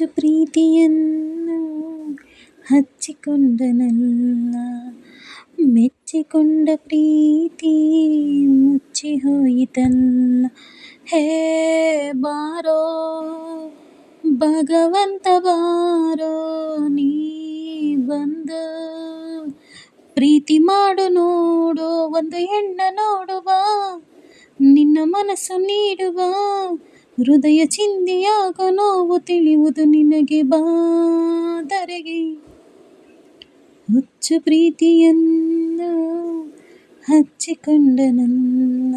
ಪ್ರೀತಿಯನ್ನು ಹಚ್ಚಿಕೊಂಡನಲ್ಲ. ಮೆಚ್ಚಿಕೊಂಡ ಪ್ರೀತಿ ಮುಚ್ಚಿ ಹೋಯಿತಲ್ಲ. ಹೇ ಬಾರೋ, ಭಗವಂತ ಬಾರೋ, ನೀ ಬಂದು ಪ್ರೀತಿ ಮಾಡು ನೋಡು, ಒಂದು ಹೆಣ್ಣ ನೋಡುವ, ನಿನ್ನ ಮನಸ್ಸು ನೀಡುವ, ಹೃದಯ ಚಿಂದಿಯಾಗ ನೋವು ತಿಳಿಯುವುದು ನಿನಗೆ ಬಾದರೆಗೆ ಹುಚ್ಚು ಪ್ರೀತಿಯನ್ನು ಹಚ್ಚಿಕೊಂಡನಲ್ಲ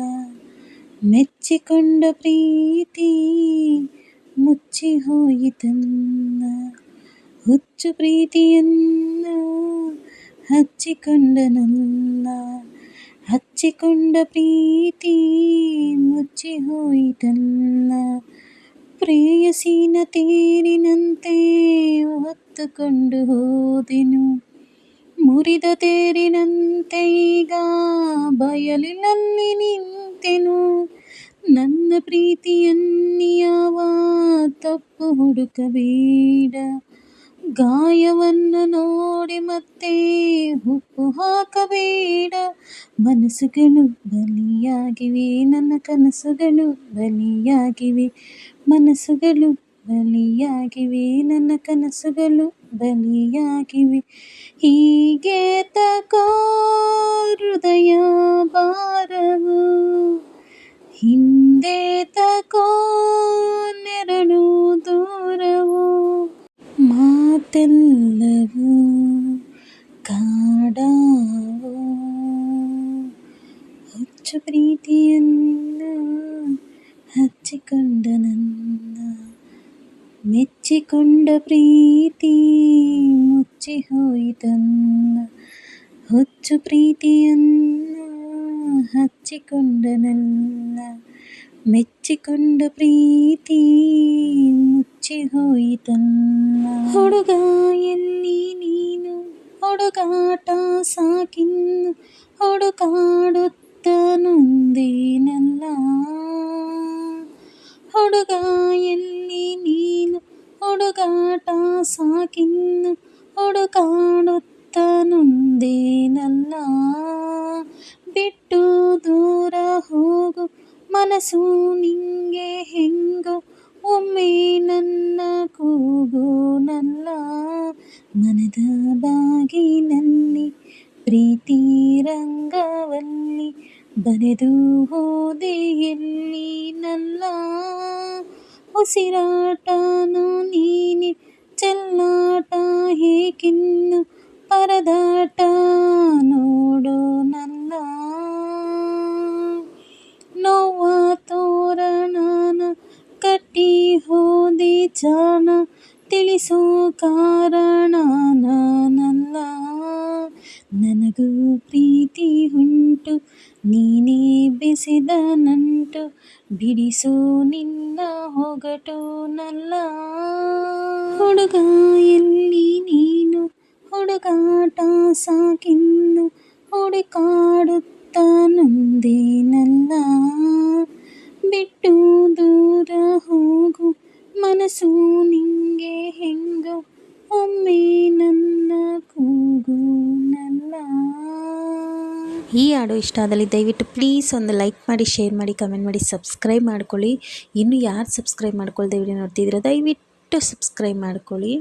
ಮೆಚ್ಚಿಕೊಂಡ ಪ್ರೀತಿ ಮುಚ್ಚಿ ಹೋಯಿತನ್ನ ಹುಚ್ಚು ಪ್ರೀತಿಯನ್ನು ಹಚ್ಚಿಕೊಂಡನಲ್ಲ ಹಚ್ಚಿಕೊಂಡ ಪ್ರೀತಿ ಮುಚ್ಚಿ ಹೋಯಿತಲ್ಲ ಪ್ರೇಯಸಿನ ತೇರಿನಂತೆ ಹೊತ್ತುಕೊಂಡು ಹೋದೆನು. ಮುರಿದ ತೇರಿನಂತೆ ಈಗ ಬಯಲಿನಲ್ಲಿ ನಿಂತೆನು. ನನ್ನ ಪ್ರೀತಿಯನ್ನಿಯವ ತಪ್ಪು ಹುಡುಕಬೇಡ. ಗಾಯವನ್ನು ನೋಡಿ ಮತ್ತೆ ಹುಪ್ಪು ಹಾಕಬೇಡ. ಮನಸ್ಸುಗಳು ಬಲಿಯಾಗಿವೆ, ನನ್ನ ಕನಸುಗಳು ಬಲಿಯಾಗಿವೆ. ಮನಸ್ಸುಗಳು ಬಲಿಯಾಗಿವೆ, ನನ್ನ ಕನಸುಗಳು ಬಲಿಯಾಗಿವೆ. ಹೀಗೆ ತಕೋ ಮಾತೆಲ್ಲವೂ ಕಾಡಾವು ಹುಚ್ಚು ಪ್ರೀತಿಯನ್ನು ಹಚ್ಚಿಕೊಂಡ ನನ್ನ ಮೆಚ್ಚಿಕೊಂಡ ಪ್ರೀತಿ ಮುಚ್ಚಿ ಹೋಯಿತನ್ನ ಹುಚ್ಚು ಪ್ರೀತಿಯನ್ನು ಹಚ್ಚಿಕೊಂಡನಲ್ಲ ಮೆಚ್ಚಿಕೊಂಡ ಪ್ರೀತಿ ಮುಚ್ಚಿ ಹೋಯಿತಲ್ಲ ಹುಡುಗ ಎಲ್ಲಿ ನೀನು ಹುಡುಗಾಟ ಸಾಕಿನ್ನು ಹುಡುಕಾಡುತ್ತ ನೊಂದೇನಲ್ಲ ಹುಡುಗ ಎಲ್ಲಿ ನೀನು ಹುಡುಗಾಟ ಸಾಕಿನ್ನು ಹುಡುಕಾಡುತ್ತ ನೊಂದೇನಲ್ಲ ಬಿಟ್ಟು ದೂರ ಹೋಗು ಮನಸ್ಸು ನಿಂಗೆ ಹೆಂಗೋ ಒಮ್ಮೆ ನನ್ನ ಕೂಗೋನಲ್ಲ ಮನದ ಬಾಗಿನಲ್ಲಿ ಪ್ರೀತಿ ರಂಗವಲ್ಲಿ ಬರೆದು ಹೋದೆ ನನ್ನ ಉಸಿರಾಟನು ನೀನೆ ಚೆಲ್ಲಾಟ ಹೇಗಿನ್ನು ಪರದಾಟ ಹೋದೆ ಜಾಣ ತಿಳಿಸೋ ಕಾರಣ ನಾನಲ್ಲ ನನಗೂ ಪ್ರೀತಿ ಉಂಟು ನೀನೇ ಬೆಸೆದ ನಂಟು ಬಿಡಿಸೋ ನಿನ್ನ ಹೊಗಟು ನಲ್ಲ ಹುಡುಗ ಎಲ್ಲಿ ನೀನು ಹುಡುಗಾಟ ಸಾಕಿನ್ನು ಹುಡುಕಾಡುತ್ತ ನೊಂದೇನಲ್ಲ ಈ ಹಾಡು ಇಷ್ಟ ಆದಲ್ಲಿ ದಯವಿಟ್ಟು ಪ್ಲೀಸ್ ಒಂದು ಲೈಕ್ ಮಾಡಿ ಶೇರ್ ಮಾಡಿ ಕಮೆಂಟ್ ಮಾಡಿ ಸಬ್ಸ್ಕ್ರೈಬ್ ಮಾಡ್ಕೊಳ್ಳಿ. ಇನ್ನು ಯಾರು ಸಬ್ಸ್ಕ್ರೈಬ್ ಮಾಡ್ಕೊಳ್ದೆ ವಿಡಿಯೋ ನೋಡ್ತಿದ್ದೀರಾ ದಯವಿಟ್ಟು ಸಬ್ಸ್ಕ್ರೈಬ್ ಮಾಡ್ಕೊಳ್ಳಿ.